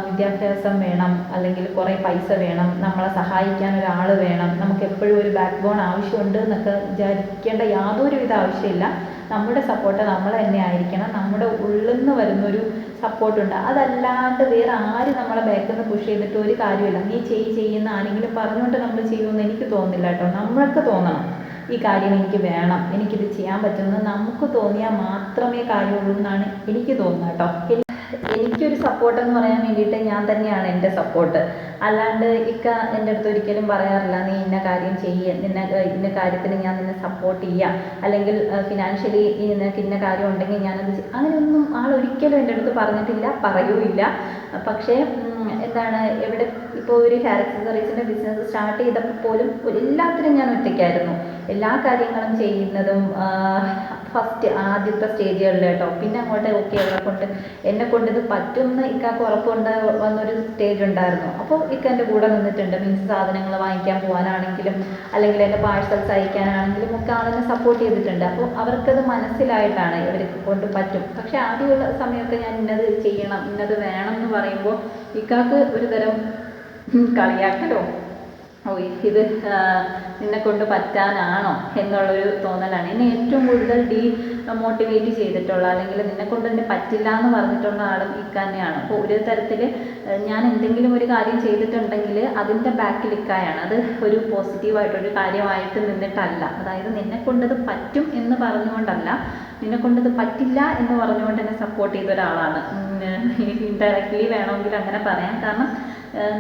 വിദ്യാഭ്യാസം വേണം അല്ലെങ്കിൽ കുറേ പൈസ വേണം നമ്മളെ സഹായിക്കാൻ ഒരാൾ വേണം നമുക്ക് എപ്പോഴും ഒരു ബാക്ക് ബോൺ ആവശ്യമുണ്ട് എന്നൊക്കെ വിചാരിക്കേണ്ട യാതൊരുവിധ ആവശ്യമില്ല. നമ്മുടെ സപ്പോർട്ട് നമ്മൾ തന്നെ ആയിരിക്കണം. നമ്മുടെ ഉള്ളിൽ നിന്ന് വരുന്നൊരു സപ്പോർട്ടുണ്ട് അതല്ലാണ്ട് വേറെ ആര് നമ്മളെ ബാക്കിൽ നിന്ന് പുഷ് ചെയ്തിട്ട് ഒരു കാര്യമില്ല നീ ചെയ്യ് ചെയ്യുന്ന ആരെങ്കിലും പറഞ്ഞുകൊണ്ട് നമ്മൾ ചെയ്യുമെന്ന് എനിക്ക് തോന്നുന്നില്ല കേട്ടോ. നമ്മൾക്ക് തോന്നണം. ഈ കാര്യം എനിക്ക് വേണം എനിക്കിത് ചെയ്യാൻ പറ്റുമെന്ന് നമുക്ക് തോന്നിയാൽ മാത്രമേ കാര്യമുള്ളൂ എന്നാണ് എനിക്ക് തോന്നുന്നത് കേട്ടോ. എനി- എനിക്കൊരു സപ്പോർട്ട് എന്ന് പറയാൻ വേണ്ടിയിട്ട് ഞാൻ തന്നെയാണ് എന്റെ സപ്പോർട്ട് അല്ലാണ്ട് ഇക്ക എന്റെ അടുത്ത് ഒരിക്കലും പറയാറില്ല നീ ഇന്ന കാര്യം ചെയ്യ നിന്ന ഇന്ന കാര്യത്തിന് ഞാൻ നിന്നെ സപ്പോർട്ട് ചെയ്യാം. അല്ലെങ്കിൽ ഫിനാൻഷ്യലി നിനക്ക് ഇന്ന കാര്യം ഉണ്ടെങ്കിൽ ഞാനത് അങ്ങനെയൊന്നും ആൾ ഒരിക്കലും എന്റെ അടുത്ത് പറഞ്ഞിട്ടില്ല പറയുമില്ല പക്ഷേ എന്താണ്? എവിടെ ഇപ്പോൾ ഒരു ഹെയർ അക്സസറീസിന്റെ ബിസിനസ് സ്റ്റാർട്ട് ചെയ്തപ്പോൾ പോലും എല്ലാത്തിനും ഞാൻ ഒറ്റയ്ക്കായിരുന്നു. എല്ലാ കാര്യങ്ങളും ചെയ്യുന്നതും ഫസ്റ്റ് ആദ്യത്തെ സ്റ്റേജുകളിൽ കേട്ടോ. പിന്നെ അങ്ങോട്ട് ഓക്കെ അവരെ കൊണ്ട് എന്നെ കൊണ്ട് ഇത് പറ്റുമെന്ന് ഇക്കാക്ക് ഉറപ്പുണ്ട് വന്നൊരു സ്റ്റേജ് ഉണ്ടായിരുന്നു. അപ്പോൾ ഇക്ക എന്റെ കൂടെ നിന്നിട്ടുണ്ട്. മീൻസ് സാധനങ്ങൾ വാങ്ങിക്കാൻ പോകാനാണെങ്കിലും അല്ലെങ്കിൽ എന്റെ പാഴ്സൽസ് അയക്കാനാണെങ്കിലും ഒക്കെ ആളെന്നെ സപ്പോർട്ട് ചെയ്തിട്ടുണ്ട്. അപ്പോൾ അവർക്കത് മനസ്സിലായിട്ടാണ് ഇവർക്ക് കൊണ്ട് പറ്റും. പക്ഷെ ആദ്യമുള്ള സമയത്ത് ഞാൻ ഇന്നത് ചെയ്യണം ഇന്നത് വേണം എന്ന് പറയുമ്പോൾ ഇക്കാക്ക് ഒരു തരം കളിയാക്കലോ? ഓ ഇത് ആ, നിന്നെ കൊണ്ട് പറ്റാനാണോ എന്നുള്ളൊരു തോന്നലാണ്. എന്നെ ഏറ്റവും കൂടുതൽ ഡീ മോട്ടിവേറ്റ് ചെയ്തിട്ടുള്ള അല്ലെങ്കിൽ നിന്നെ കൊണ്ട് തന്നെ പറ്റില്ല എന്ന് പറഞ്ഞിട്ടുള്ള ആളും ഇക്ക തന്നെയാണ് അപ്പോൾ ഒരു തരത്തിൽ ഞാൻ എന്തെങ്കിലും ഒരു കാര്യം ചെയ്തിട്ടുണ്ടെങ്കിൽ അതിന്റെ ബാക്കിൽ ഇക്കായാണ് അത് ഒരു പോസിറ്റീവായിട്ടൊരു കാര്യമായിട്ട് നിന്നിട്ടല്ല. അതായത് നിന്നെ കൊണ്ടത് പറ്റും എന്ന് പറഞ്ഞുകൊണ്ടല്ല. നിന്നെ കൊണ്ടത് പറ്റില്ല എന്ന് പറഞ്ഞുകൊണ്ട് എന്നെ സപ്പോർട്ട് ചെയ്ത ഒരാളാണ്. ഇൻഡയറക്റ്റ്ലി വേണമെങ്കിൽ അങ്ങനെ പറയാം. കാരണം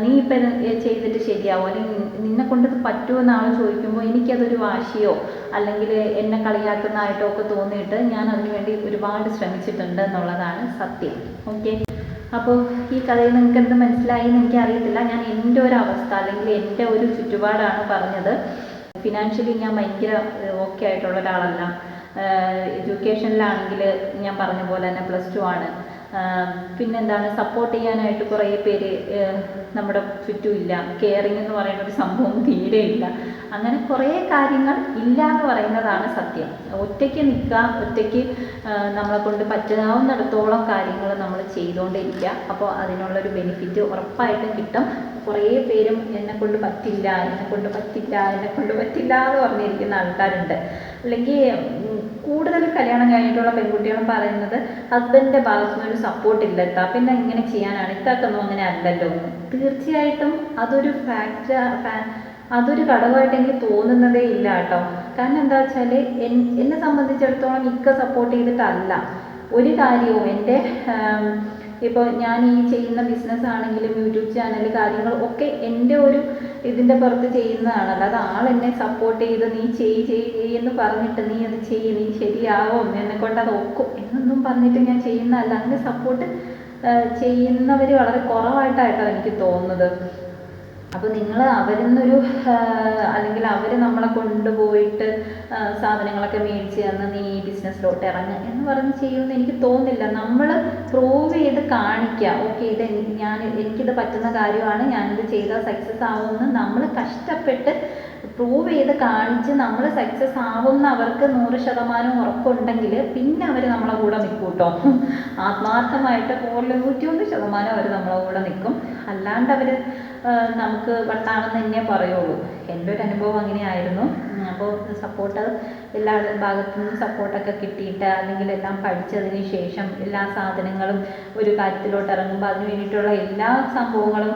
നീ ഇപ്പം ചെയ്തിട്ട് ശരിയാവോ? അല്ലെങ്കിൽ നിന്നെ കൊണ്ടത് പറ്റുമോ എന്ന് ആൾ ചോദിക്കുമ്പോൾ എനിക്കതൊരു വാശിയോ അല്ലെങ്കിൽ എന്നെ കളിയാക്കുന്നതായിട്ടോ ഒക്കെ തോന്നിയിട്ട് ഞാൻ അതിനുവേണ്ടി ഒരുപാട് ശ്രമിച്ചിട്ടുണ്ട് എന്നുള്ളതാണ് സത്യം. ഓക്കെ അപ്പോൾ ഈ കഥയിൽ നിങ്ങൾക്ക് എന്ത് മനസ്സിലായി എന്ന് എനിക്കറിയത്തില്ല ഞാൻ എന്റെ ഒരു അവസ്ഥ അല്ലെങ്കിൽ എന്റെ ഒരു ചുറ്റുപാടാണ് പറഞ്ഞത്. ഫിനാൻഷ്യലി ഞാൻ ഭയങ്കര ഓക്കെ ആയിട്ടുള്ള ഒരാളല്ല. എഡ്യൂക്കേഷനിലാണെങ്കിൽ ഞാൻ പറഞ്ഞ പോലെ തന്നെ പ്ലസ് ടു ആണ്. പിന്നെന്താണ് സപ്പോർട്ട് ചെയ്യാനായിട്ട് കുറേ പേര് നമ്മുടെ ചുറ്റും ഇല്ല. കെയറിങ് എന്ന് പറയുന്ന ഒരു സംഭവം തീരെ ഇല്ല. അങ്ങനെ കുറേ കാര്യങ്ങൾ ഇല്ല എന്ന് പറയുന്നതാണ് സത്യം. ഒറ്റയ്ക്ക് നിൽക്കുക ഒറ്റയ്ക്ക് നമ്മളെ കൊണ്ട് പറ്റാവുന്നിടത്തോളം കാര്യങ്ങൾ നമ്മൾ ചെയ്തുകൊണ്ടിരിക്കുക. അപ്പോൾ അതിനുള്ളൊരു ബെനിഫിറ്റ് ഉറപ്പായിട്ടും കിട്ടും. കുറേ പേരും എന്നെ കൊണ്ട് പറ്റില്ല എന്നെ കൊണ്ട് പറ്റില്ല എന്നെ കൊണ്ട് പറ്റില്ല എന്ന് പറഞ്ഞിരിക്കുന്ന ആൾക്കാരുണ്ട്. അല്ലെങ്കിൽ കൂടുതൽ കല്യാണം കഴിഞ്ഞിട്ടുള്ള പെൺകുട്ടികളും പറയുന്നത്. ഹസ്ബൻഡിന്റെ ഭാഗത്തു നിന്ന് ഒരു സപ്പോർട്ട് ഇല്ല എത്താ പിന്നെ ഇങ്ങനെ ചെയ്യാനാണ്. ഇത്താക്കൊന്നും അങ്ങനെ അല്ലല്ലോ. എന്ന് തീർച്ചയായിട്ടും അതൊരു ഫാക്ടർ അതൊരു ഘടകമായിട്ട് എനിക്ക് തോന്നുന്നതേ ഇല്ല കേട്ടോ കാരണം എന്താ വെച്ചാൽ എന്നെ സംബന്ധിച്ചിടത്തോളം ഇക്ക സപ്പോർട്ട് ചെയ്തിട്ടല്ല. ഒരു കാര്യവും എന്റെ ഇപ്പോൾ ഞാൻ ഈ ചെയ്യുന്ന ബിസിനസ് ആണെങ്കിലും യൂട്യൂബ് ചാനൽ കാര്യങ്ങൾ ഒക്കെ എന്റെ ഒരു ഇതിന്റെ പുറത്ത് ചെയ്യുന്നതാണ്. അല്ലാതെ ആൾ എന്നെ സപ്പോർട്ട് ചെയ്ത് നീ ചെയ് ചെയ് എന്ന് പറഞ്ഞിട്ട് നീ അത് ചെയ്യ് നീ ശരിയാവും? എന്നെ കൊണ്ട് അത് ഒക്കും എന്നൊന്നും പറഞ്ഞിട്ട് ഞാൻ ചെയ്യുന്നതല്ല. അങ്ങനെ സപ്പോർട്ട് ചെയ്യുന്നവർ വളരെ കുറവായിട്ടായിട്ടാണ് എനിക്ക് തോന്നുന്നത്. അപ്പോൾ നിങ്ങൾ അവരിൽ നിന്നൊരു അല്ലെങ്കിൽ അവർ നമ്മളെ കൊണ്ടുപോയിട്ട് സാധനങ്ങളൊക്കെ മേടിച്ച് തന്ന് നീ ഈ ബിസിനസ്സിലോട്ട് ഇറങ്ങുക എന്ന് പറഞ്ഞ് ചെയ്യുമെന്ന് എനിക്ക് തോന്നുന്നില്ല. നമ്മൾ പ്രൂവ് ചെയ്ത് കാണിക്കുക ഓക്കെ ഇത് ഞാൻ എനിക്കിത് പറ്റുന്ന കാര്യമാണ് ഞാനിത് ചെയ്താൽ സക്സസ് ആവുമെന്ന് നമ്മൾ കഷ്ടപ്പെട്ട് പ്രൂവ് ചെയ്ത് കാണിച്ച് നമ്മൾ സക്സസ് ആവുമെന്ന് അവർക്ക് നൂറ് ശതമാനം ഉറപ്പുണ്ടെങ്കിൽ പിന്നെ അവർ നമ്മളെ കൂടെ നിൽക്കും കേട്ടോ ആത്മാർത്ഥമായിട്ട് നൂറ്റിയൊന്ന് ശതമാനം അവർ നമ്മളെ കൂടെ നിൽക്കും. അല്ലാണ്ട് അവർ നമുക്ക് വട്ടാണെന്ന് തന്നെ പറയുള്ളൂ. എന്റെ ഒരു അനുഭവം അങ്ങനെയായിരുന്നു. അപ്പോൾ സപ്പോർട്ട് എല്ലാ ഭാഗത്തു നിന്നും സപ്പോർട്ടൊക്കെ കിട്ടിയിട്ട് അല്ലെങ്കിൽ എല്ലാം പഠിച്ചതിന് ശേഷം എല്ലാ സാധനങ്ങളും ഒരു കാര്യത്തിലോട്ട് ഇറങ്ങുമ്പോൾ അതിന് വേണ്ടിയിട്ടുള്ള എല്ലാ സംഭവങ്ങളും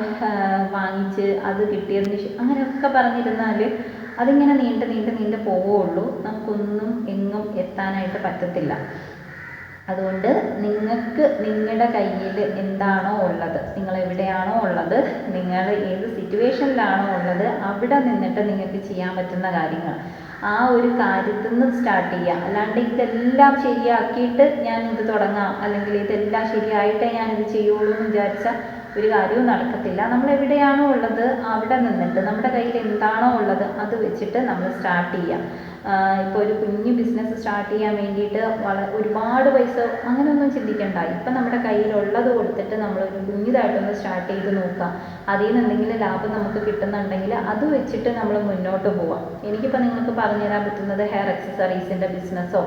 വാങ്ങിച്ച് അത് കിട്ടിയതിന് ശേഷം അങ്ങനെയൊക്കെ പറഞ്ഞിരുന്നാൽ അതിങ്ങനെ നീണ്ട് നീണ്ട് നീണ്ട് പോവുള്ളൂ നമുക്കൊന്നും എങ്ങും എത്താനായിട്ട് പറ്റത്തില്ല. അതുകൊണ്ട് നിങ്ങൾക്ക് നിങ്ങളുടെ കയ്യിൽ എന്താണോ ഉള്ളത് നിങ്ങൾ എവിടെയാണോ ഉള്ളത് നിങ്ങൾ ഏത് സിറ്റുവേഷനിലാണോ ഉള്ളത് അവിടെ നിന്നിട്ട് നിങ്ങൾക്ക് ചെയ്യാൻ പറ്റുന്ന കാര്യങ്ങൾ. ആ ഒരു കാര്യത്തിൽ നിന്ന് സ്റ്റാർട്ട് ചെയ്യുക. അല്ലാണ്ട് ഇതെല്ലാം ശരിയാക്കിയിട്ട് ഞാൻ ഇത് തുടങ്ങാം അല്ലെങ്കിൽ ഇതെല്ലാം ശരിയായിട്ടേ ഞാൻ ഇത് ചെയ്യുള്ളൂ എന്ന് വിചാരിച്ചാൽ ഒരു കാര്യവും നടക്കത്തില്ല. നമ്മൾ എവിടെയാണോ ഉള്ളത് അവിടെ നിന്നിട്ട് നമ്മുടെ കയ്യിൽ എന്താണോ ഉള്ളത് അത് വെച്ചിട്ട് നമ്മൾ സ്റ്റാർട്ട് ചെയ്യാം. ഇപ്പോൾ ഒരു കുഞ്ഞു ബിസിനസ് സ്റ്റാർട്ട് ചെയ്യാൻ വേണ്ടിയിട്ട് വള ഒരുപാട് പൈസ അങ്ങനെയൊന്നും ചിന്തിക്കണ്ട. ഇപ്പം നമ്മുടെ കയ്യിലുള്ളത് കൊടുത്തിട്ട് നമ്മൾ ഒരു കുഞ്ഞിതായിട്ടൊന്ന് സ്റ്റാർട്ട് ചെയ്ത് നോക്കുക അതിൽ നിന്ന് എന്തെങ്കിലും ലാഭം നമുക്ക് കിട്ടുന്നുണ്ടെങ്കിൽ അത് വെച്ചിട്ട് നമ്മൾ മുന്നോട്ട് പോവാം. എനിക്കിപ്പോൾ നിങ്ങൾക്ക് പറഞ്ഞുതരാൻ പറ്റുന്നത് ഹെയർ അക്സസറീസിന്റെ ബിസിനസ്സോ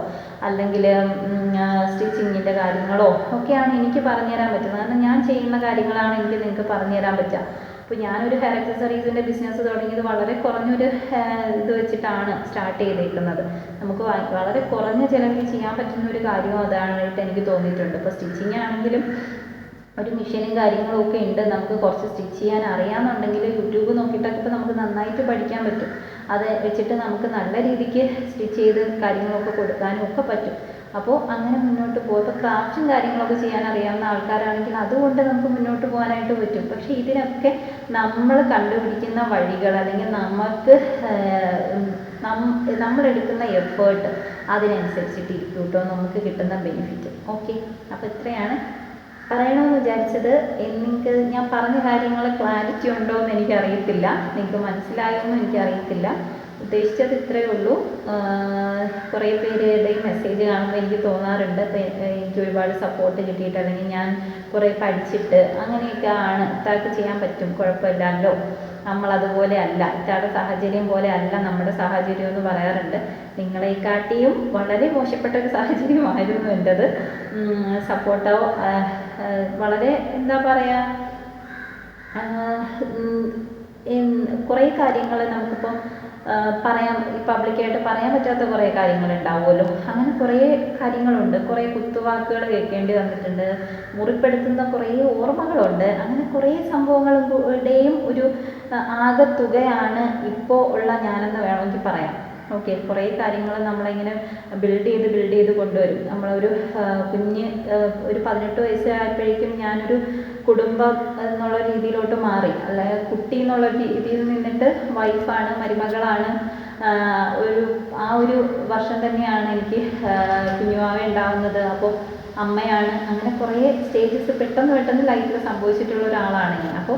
അല്ലെങ്കിൽ സ്റ്റിച്ചിങ്ങിന്റെ കാര്യങ്ങളോ ഒക്കെയാണ് എനിക്ക് പറഞ്ഞുതരാൻ പറ്റുന്നത്. കാരണം ഞാൻ ചെയ്യുന്ന കാര്യങ്ങളാണ് എനിക്ക് നിങ്ങൾക്ക് പറഞ്ഞുതരാൻ പറ്റുക. അപ്പോൾ ഞാനൊരു ഹെയർ അക്സസറീസിന്റെ ബിസിനസ് തുടങ്ങിയത് വളരെ കുറഞ്ഞൊരു ഇത് വെച്ചിട്ടാണ് സ്റ്റാർട്ട് ചെയ്തേക്കുന്നത്. നമുക്ക് വളരെ കുറഞ്ഞ ചിലവിൽ ചെയ്യാൻ പറ്റുന്ന ഒരു കാര്യവും അതായിട്ട് എനിക്ക് തോന്നിയിട്ടുണ്ട്. ഇപ്പോൾ സ്റ്റിച്ചിങ് ആണെങ്കിലും ഒരു മെഷീനും കാര്യങ്ങളും ഒക്കെ ഉണ്ട്. നമുക്ക് കുറച്ച് സ്റ്റിച്ച് ചെയ്യാൻ അറിയാമെന്നുണ്ടെങ്കിൽ യൂട്യൂബ് നോക്കിയിട്ടൊക്കെ ഇപ്പോൾ നമുക്ക് നന്നായിട്ട് പഠിക്കാൻ പറ്റും. അത് വെച്ചിട്ട് നമുക്ക് നല്ല രീതിക്ക് സ്റ്റിച്ച് ചെയ്ത് കാര്യങ്ങളൊക്കെ കൊടുക്കാനും ഒക്കെ പറ്റും. അപ്പോൾ അങ്ങനെ മുന്നോട്ട് പോകും ഇപ്പോൾ ക്രാഫ്റ്റും കാര്യങ്ങളൊക്കെ ചെയ്യാൻ അറിയാവുന്ന ആൾക്കാരാണെങ്കിൽ അതുകൊണ്ട് നമുക്ക് മുന്നോട്ട് പോകാനായിട്ട് പറ്റും. പക്ഷെ ഇതിനൊക്കെ നമ്മൾ കണ്ടുപിടിക്കുന്ന വഴികൾ അല്ലെങ്കിൽ നമുക്ക് നമ്മളെടുക്കുന്ന എഫേർട്ട് അതിനനുസരിച്ചിട്ട് ഇരിക്കും കേട്ടോ. നമുക്ക് കിട്ടുന്ന ബെനിഫിറ്റ് ഓക്കെ അപ്പോൾ ഇത്രയാണ് പറയണമെന്ന് വിചാരിച്ചത്. നിങ്ങൾക്ക് ഞാൻ പറഞ്ഞ കാര്യങ്ങൾ ക്ലാരിറ്റി ഉണ്ടോ എന്ന് എനിക്കറിയത്തില്ല. നിങ്ങൾക്ക് മനസ്സിലായോ എന്ന് എനിക്കറിയത്തില്ല. ഉദ്ദേശിച്ചത് ഇത്രയേ ഉള്ളൂ. കുറേ പേരുടെയും മെസ്സേജ് കാണുമ്പോൾ എനിക്ക് തോന്നാറുണ്ട്. എനിക്ക് ഒരുപാട് സപ്പോർട്ട് കിട്ടിയിട്ട് അല്ലെങ്കിൽ ഞാൻ കുറേ പഠിച്ചിട്ട് അങ്ങനെയൊക്കെ ആണ് ഇത്താൾക്ക് ചെയ്യാൻ പറ്റും. കുഴപ്പമില്ലല്ലോ. നമ്മളതുപോലെ അല്ല. ഇത്താടെ സാഹചര്യം പോലെ അല്ല നമ്മുടെ സാഹചര്യം എന്ന് പറയാറുണ്ട്. നിങ്ങളെക്കാട്ടിയും വളരെ മോശപ്പെട്ട ഒരു സാഹചര്യമായിരുന്നു എന്റെത്. സപ്പോർട്ടോ വളരെ എന്താ പറയുക കുറേ കാര്യങ്ങൾ നമുക്കിപ്പം പറയാൻ പബ്ലിക്കായിട്ട് പറയാൻ പറ്റാത്ത കുറേ കാര്യങ്ങളുണ്ടാവുമല്ലോ. അങ്ങനെ കുറേ കാര്യങ്ങളുണ്ട്. കുറേ കുത്തുവാക്കുകൾ കേൾക്കേണ്ടി വന്നിട്ടുണ്ട്. മുറിപ്പെടുത്തുന്ന കുറേ ഓർമ്മകളുണ്ട്. അങ്ങനെ കുറേ സംഭവങ്ങളുടെയും ഒരു ആകെത്തുകയാണ് ഇപ്പോൾ ഉള്ള ഞാനെന്ന് വേണമെങ്കിൽ പറയാം. ഓക്കെ കുറേ കാര്യങ്ങൾ നമ്മളിങ്ങനെ ബിൽഡ് ചെയ്ത് ബിൽഡ് ചെയ്ത് കൊണ്ടുവരും. നമ്മളൊരു കുഞ്ഞ് ഒരു പതിനെട്ട് വയസ്സായപ്പോഴേക്കും ഞാനൊരു കുടുംബം എന്നുള്ള രീതിയിലോട്ട് മാറി. അല്ലെങ്കിൽ കുട്ടി എന്നുള്ള രീതിയിൽ നിന്നിട്ട് വൈഫാണ് മരുമകളാണ് ഒരു ആ ഒരു വർഷം തന്നെയാണ് എനിക്ക് കുഞ്ഞുവാവ ഉണ്ടാവുന്നത്. അപ്പോൾ അമ്മയാണ്. അങ്ങനെ കുറേ സ്റ്റേജസ് പെട്ടെന്ന് പെട്ടെന്ന് ലൈഫിൽ സംഭവിച്ചിട്ടുള്ള ഒരാളാണ് ഞാൻ. അപ്പോൾ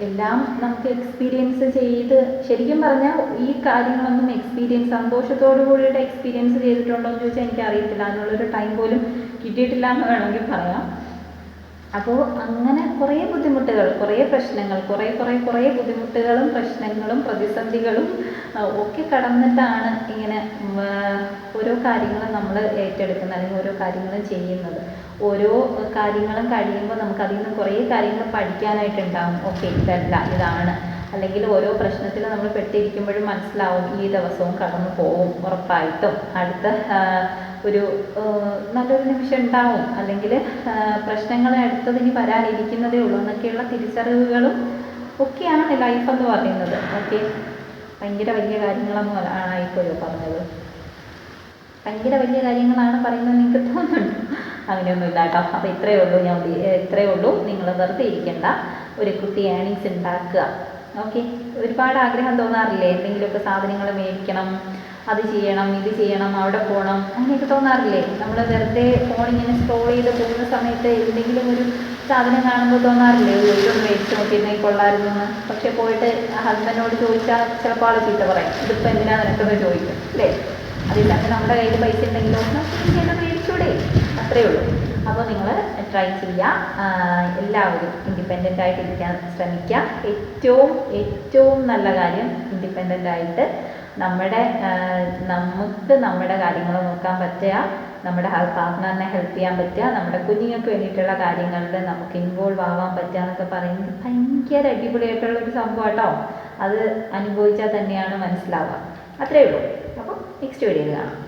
എല്ലാം നമുക്ക് എക്സ്പീരിയൻസ് ചെയ്ത് ശരിക്കും പറഞ്ഞാൽ ഈ കാര്യങ്ങളൊന്നും എക്സ്പീരിയൻസ് സന്തോഷത്തോടു കൂടിയിട്ട് എക്സ്പീരിയൻസ് ചെയ്തിട്ടുണ്ടോ എന്ന് ചോദിച്ചാൽ എനിക്ക് അറിയത്തില്ല അതിനുള്ളൊരു ടൈം പോലും കിട്ടിയിട്ടില്ല എന്ന് വേണമെങ്കിൽ പറയാം. അപ്പോൾ അങ്ങനെ കുറേ ബുദ്ധിമുട്ടുകൾ കുറേ പ്രശ്നങ്ങൾ കുറേ കുറേ കുറേ ബുദ്ധിമുട്ടുകളും പ്രശ്നങ്ങളും പ്രതിസന്ധികളും ഒക്കെ കടന്നിട്ടാണ് ഇങ്ങനെ ഓരോ കാര്യങ്ങളും നമ്മൾ ഏറ്റെടുക്കുന്നത് അല്ലെങ്കിൽ ഓരോ കാര്യങ്ങളും ചെയ്യുന്നത്. ഓരോ കാര്യങ്ങളും കഴിയുമ്പോൾ നമുക്ക് അതിൽ നിന്ന് കുറേ കാര്യങ്ങൾ പഠിക്കാനായിട്ടുണ്ടാവും. ഓക്കെ ഇതല്ല ഇതാണ്. അല്ലെങ്കിൽ ഓരോ പ്രശ്നത്തിൽ നമ്മൾ പെട്ടിരിക്കുമ്പോഴും മനസ്സിലാവും ഈ ദിവസവും കടന്നു പോകും ഉറപ്പായിട്ടും. അടുത്ത ഒരു നല്ലൊരു നിമിഷം ഉണ്ടാവും അല്ലെങ്കിൽ പ്രശ്നങ്ങൾ അടുത്തത് ഇനി വരാനിരിക്കുന്നതേ ഉള്ളൂ. എന്നൊക്കെയുള്ള തിരിച്ചറിവുകളും ഒക്കെയാണ് ലൈഫ് എന്ന് പറയുന്നത്. ഓക്കെ? ഭയങ്കര വലിയ കാര്യങ്ങളൊന്നും അല്ല- ആയിപ്പോയോ പറഞ്ഞത്? ഭയങ്കര വലിയ കാര്യങ്ങളാണ് പറയുന്നത് നിങ്ങൾക്ക് തോന്നുന്നുണ്ട്. അങ്ങനെയൊന്നും ഇല്ല കേട്ടോ. അപ്പോൾ ഇത്രയേ ഉള്ളൂ ഞാൻ ഇത്രയേ ഉള്ളൂ. നിങ്ങൾ വെറുതെ ഇരിക്കേണ്ട. ഒരു കുട്ടി ഏണിങ്സ് ഉണ്ടാക്കുക. ഓക്കെ? ഒരുപാട് ആഗ്രഹം തോന്നാറില്ലേ? എന്തെങ്കിലുമൊക്കെ സാധനങ്ങൾ മേടിക്കണം. അത് ചെയ്യണം ഇത് ചെയ്യണം അവിടെ പോകണം അങ്ങനെയൊക്കെ തോന്നാറില്ലേ? നമ്മൾ വെറുതെ ഫോണിങ്ങനെ സ്ക്രോൾ ചെയ്ത് പോകുന്ന സമയത്ത് എന്തെങ്കിലും ഒരു സാധനം കാണുമ്പോൾ തോന്നാറില്ലേ? ഒരു മേടിച്ച് നോക്കിയിരുന്നെങ്കിൽ കൊള്ളായിരുന്നു എന്ന് പക്ഷെ പോയിട്ട് ഹസ്ബൻഡിനോട് ചോദിച്ചാൽ ചിലപ്പോൾ ആൾ ചീത്ത പറയും. ഇതിപ്പോൾ എന്തിനാ നിനക്കെന്ന് ചോദിക്കും അല്ലേ? തന്നെ നമ്മുടെ കയ്യിൽ പൈസ ഉണ്ടെങ്കിലോ ഇങ്ങനെ മേടിച്ചൂടെ? അത്രയേ ഉള്ളൂ. അപ്പോൾ നിങ്ങൾ ട്രൈ ചെയ്യുക. എല്ലാവരും ഇൻഡിപെൻഡന്റ് ആയിട്ട് ഇരിക്കാൻ ശ്രമിക്കുക. ഏറ്റവും ഏറ്റവും നല്ല കാര്യം ഇൻഡിപെൻഡന്റ് ആയിട്ട് നമ്മുടെ നമുക്ക് നമ്മുടെ കാര്യങ്ങൾ നോക്കാൻ പറ്റുക നമ്മുടെ പാർട്ട്ണറിനെ ഹെൽപ്പ് ചെയ്യാൻ പറ്റുക നമ്മുടെ കുഞ്ഞുങ്ങൾക്ക് വേണ്ടിയിട്ടുള്ള കാര്യങ്ങളിൽ നമുക്ക് ഇൻവോൾവ് ആവാൻ പറ്റുക എന്നൊക്കെ പറയുന്നത് ഭയങ്കര അടിപൊളിയായിട്ടുള്ള ഒരു സംഭവം കേട്ടോ. അത് അനുഭവിച്ചാൽ തന്നെയാണ് മനസ്സിലാവുക. അത്രയേ ഉള്ളൂ. അപ്പോൾ നെക്സ്റ്റ് വീഡിയോയിൽ കാണാം.